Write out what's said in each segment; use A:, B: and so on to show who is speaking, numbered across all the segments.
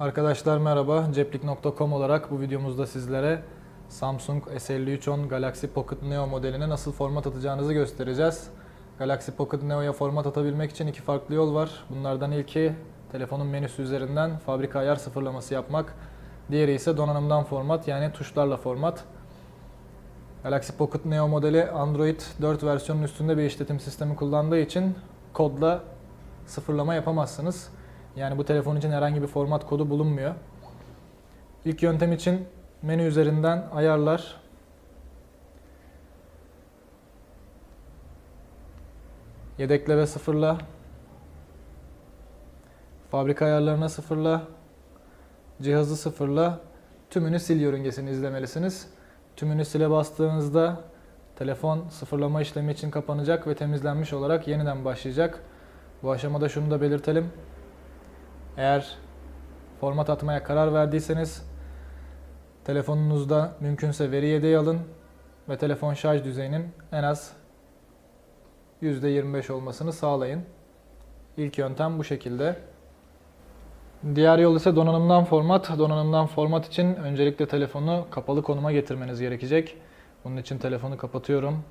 A: Arkadaşlar merhaba. Ceplik.com olarak bu videomuzda sizlere Samsung S5310 Galaxy Pocket Neo modeline nasıl format atacağınızı göstereceğiz. Galaxy Pocket Neo'ya format atabilmek için iki farklı yol var. Bunlardan ilki telefonun menüsü üzerinden fabrika ayar sıfırlaması yapmak. Diğeri ise donanımdan format yani tuşlarla format. Galaxy Pocket Neo modeli Android 4 versiyonun üstünde bir işletim sistemi kullandığı için kodla sıfırlama yapamazsınız. Yani bu telefon için herhangi bir format kodu bulunmuyor. İlk yöntem için menü üzerinden ayarlar, yedekle ve sıfırla, fabrika ayarlarına sıfırla, cihazı sıfırla, tümünü sil yörüngesini izlemelisiniz. Tümünü sile bastığınızda telefon sıfırlama işlemi için kapanacak ve temizlenmiş olarak yeniden başlayacak. Bu aşamada şunu da belirtelim. Eğer format atmaya karar verdiyseniz telefonunuzda mümkünse veri yedeği alın ve telefon şarj düzeyinin en az %25 olmasını sağlayın. İlk yöntem bu şekilde. Diğer yol ise donanımdan format. Donanımdan format için öncelikle telefonu kapalı konuma getirmeniz gerekecek. Bunun için telefonu kapatıyorum.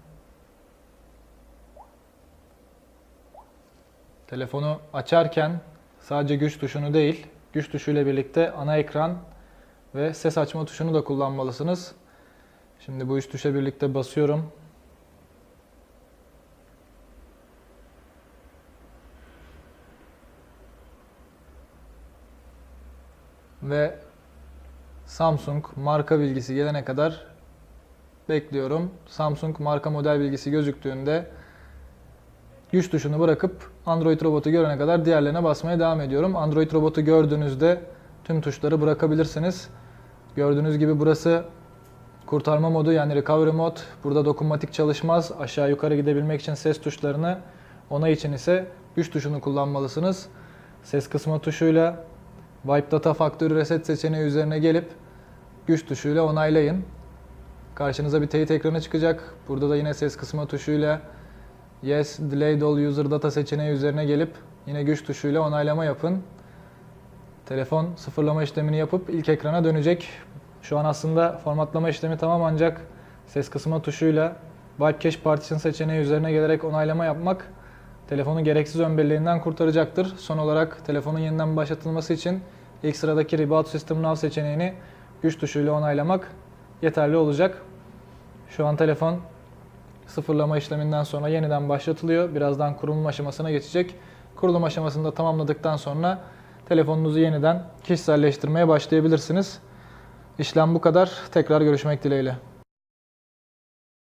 A: Telefonu açarken sadece güç tuşunu değil, güç tuşuyla birlikte ana ekran ve ses açma tuşunu da kullanmalısınız. Şimdi bu üç tuşa birlikte basıyorum. Ve Samsung marka bilgisi gelene kadar bekliyorum. Samsung marka model bilgisi gözüktüğünde güç tuşunu bırakıp Android robotu görene kadar diğerlerine basmaya devam ediyorum. Android robotu gördüğünüzde tüm tuşları bırakabilirsiniz. Gördüğünüz gibi burası kurtarma modu yani recovery mod. Burada dokunmatik çalışmaz. Aşağı yukarı gidebilmek için ses tuşlarını, onay için ise güç tuşunu kullanmalısınız. Ses kısma tuşuyla Wipe Data Factory Reset seçeneği üzerine gelip güç tuşuyla onaylayın. Karşınıza bir teyit ekranı çıkacak. Burada da yine ses kısma tuşuyla Yes, Delayed All User Data seçeneği üzerine gelip yine güç tuşuyla onaylama yapın. Telefon sıfırlama işlemini yapıp ilk ekrana dönecek. Şu an aslında formatlama işlemi tamam ancak ses kısma tuşuyla Wipe Cache Partition seçeneği üzerine gelerek onaylama yapmak telefonu gereksiz ön belleğinden kurtaracaktır. Son olarak telefonun yeniden başlatılması için ilk sıradaki Reboot System Now seçeneğini güç tuşuyla onaylamak yeterli olacak. Şu an telefon sıfırlama işleminden sonra yeniden başlatılıyor. Birazdan kurulum aşamasına geçecek. Kurulum aşamasını da tamamladıktan sonra telefonunuzu yeniden kişiselleştirmeye başlayabilirsiniz. İşlem bu kadar. Tekrar görüşmek dileğiyle.